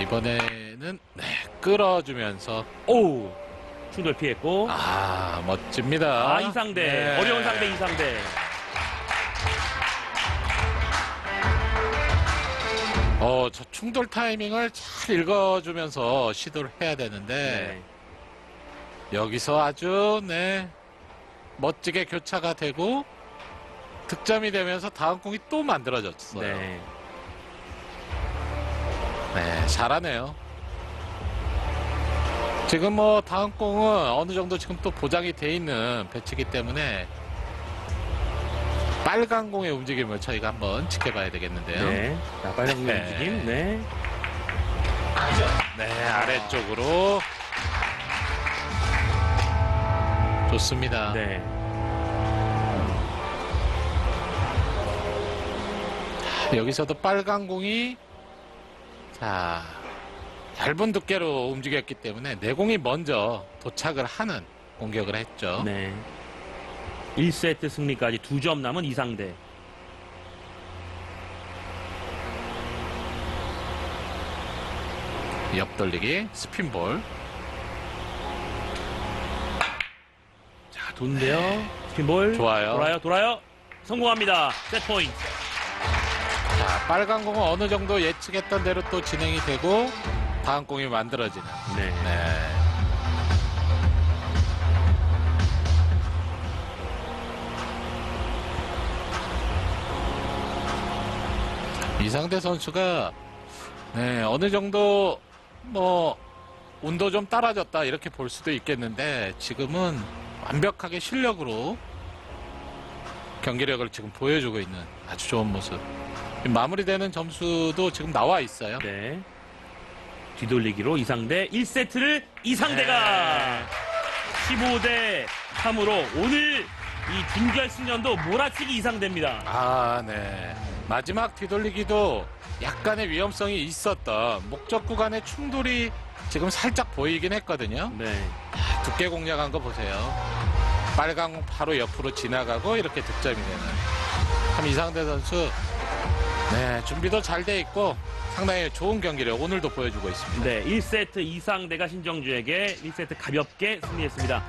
이번에는 네, 끌어주면서 오우 충돌 피했고 아 멋집니다. 아 이상대 네. 어려운 상대 이상대 어, 저 충돌 타이밍을 잘 읽어주면서 시도를 해야 되는데 네. 여기서 아주 네 멋지게 교차가 되고 득점이 되면서 다음 공이 또 만들어졌어요. 네. 네, 잘하네요. 지금 뭐 다음 공은 어느 정도 지금 또 보장이 돼 있는 배치기 때문에 빨간 공의 움직임을 저희가 한번 지켜봐야 되겠는데요. 네. 자, 빨간 공 네. 움직임. 네. 네, 아래쪽으로 좋습니다. 네. 여기서도 빨간 공이 자 얇은 두께로 움직였기 때문에 내공이 먼저 도착을 하는 공격을 했죠. 네. 1세트 승리까지 2점 남은 이상대. 옆돌리기 스핀볼. 자, 돈데요. 스핀볼. 좋아요. 돌아요, 돌아요. 성공합니다. 세트 포인트. 자 빨간 공은 어느 정도 예측했던 대로 또 진행이 되고 다음 공이 만들어지는. 네. 네. 이상대 선수가 네, 어느 정도 뭐 운도 좀 따라졌다 이렇게 볼 수도 있겠는데 지금은 완벽하게 실력으로 경기력을 지금 보여주고 있는 아주 좋은 모습. 마무리되는 점수도 지금 나와 있어요. 네. 뒤돌리기로 이상대 1세트를 이상대가 15대 3으로 오늘 이 준결승전도 몰아치기 이상대입니다. 아, 네. 마지막 뒤돌리기도 약간의 위험성이 있었던 목적 구간의 충돌이 지금 살짝 보이긴 했거든요. 네. 두께 공략한 거 보세요. 빨간 공 바로 옆으로 지나가고 이렇게 득점이 되는. 참 이상대 선수, 네, 준비도 잘 돼 있고 상당히 좋은 경기력 오늘도 보여주고 있습니다. 네. 1세트 이상대가 신정주에게 1세트 가볍게 승리했습니다.